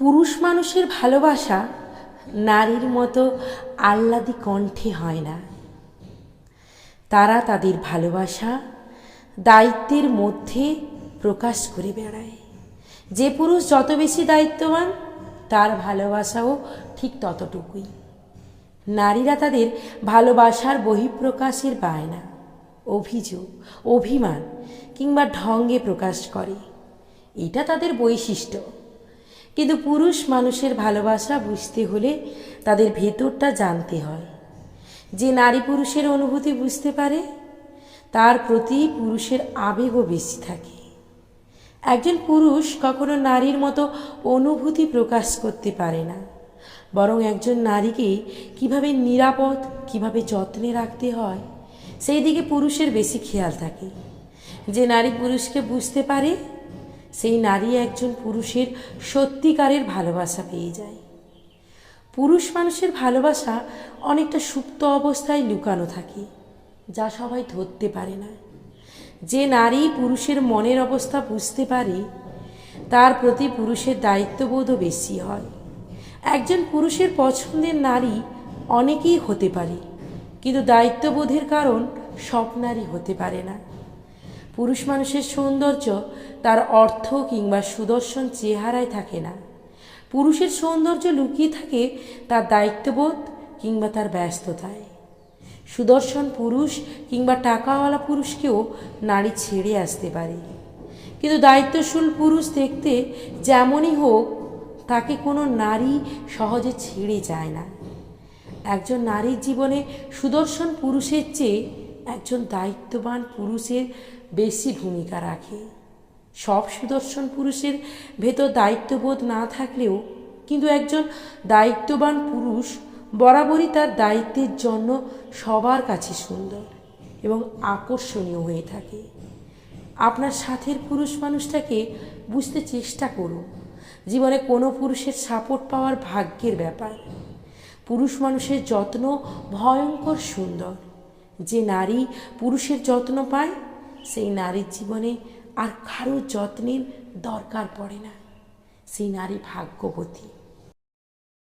পুরুষ মানুষের ভালোবাসা নারীর মতো আহ্লাদি কণ্ঠে হয় না। তারা তাদের ভালোবাসা দায়িত্বের মধ্যে প্রকাশ করে বেড়ায়। যে পুরুষ যত বেশি দায়িত্ববান, তার ভালোবাসাও ঠিক ততটুকুই। নারীরা তাদের ভালোবাসার বহিঃপ্রকাশের বায়না, অভিযোগ, অভিমান কিংবা ঢঙ্গে প্রকাশ করে। এটা তাদের বৈশিষ্ট্য। কিন্তু পুরুষ মানুষের ভালোবাসা বুঝতে হলে তাদের ভেতরটা জানতে হয়। যে নারী পুরুষের অনুভূতি বুঝতে পারে, তার প্রতি পুরুষের আবেগও বেশি থাকে। একজন পুরুষ কখনো নারীর মতো অনুভূতি প্রকাশ করতে পারে না। বরং একজন নারীকে কীভাবে নিরাপদ, কীভাবে যত্নে রাখতে হয়, সেই দিকে পুরুষের বেশি খেয়াল থাকে। যে নারী পুরুষকে বুঝতে পারে সেই নারী একজন পুরুষের সত্যিকারের ভালোবাসা পেয়ে যায়। পুরুষ মানুষের ভালোবাসা অনেকটা সুপ্ত অবস্থায় লুকানো থাকে, যা সবাই ধরতে পারে না। যে নারী পুরুষের মনের অবস্থা বুঝতে পারে, তার প্রতি পুরুষের দায়িত্ববোধও বেশি হয়। একজন পুরুষের পছন্দের নারী অনেকেই হতে পারে, কিন্তু দায়িত্ববোধের কারণ সব নারী হতে পারে না। পুরুষ মানুষের সৌন্দর্য, তার অর্থ কিংবা সুদর্শন চেহারায় থাকে না। পুরুষের সৌন্দর্য লুকিয়ে থাকে তার দায়িত্ববোধ কিংবা তার ব্যস্ততায়। সুদর্শন পুরুষ কিংবা টাকাওয়ালা পুরুষকেও নারী ছেড়ে আসতে পারে। কিন্তু দায়িত্বশীল পুরুষ দেখতে যেমনই হোক, তাকে কোনো নারী সহজে ছেড়ে যায় না। একজন নারীর জীবনে সুদর্শন পুরুষের চেয়ে একজন দায়িত্ববান পুরুষের বেশি ভূমিকা রাখে। সব সুদর্শন পুরুষের ভেতর দায়িত্ববোধ না থাকলেও কিন্তু একজন দায়িত্ববান পুরুষ বরাবরই তার দায়িত্বের জন্য সবার কাছে সুন্দর এবং আকর্ষণীয় হয়ে থাকে। আপনার সাথের পুরুষ মানুষটাকে বুঝতে চেষ্টা করুন। জীবনে কোনো পুরুষের সাপোর্ট পাওয়ার ভাগ্যের ব্যাপার। পুরুষ মানুষের যত্ন ভয়ঙ্কর সুন্দর। যে নারী পুরুষের যত্ন পায়, সেই নারীর জীবনে আর কারও যত্নের দরকার পড়ে না। সেই নারী ভাগ্যবতী।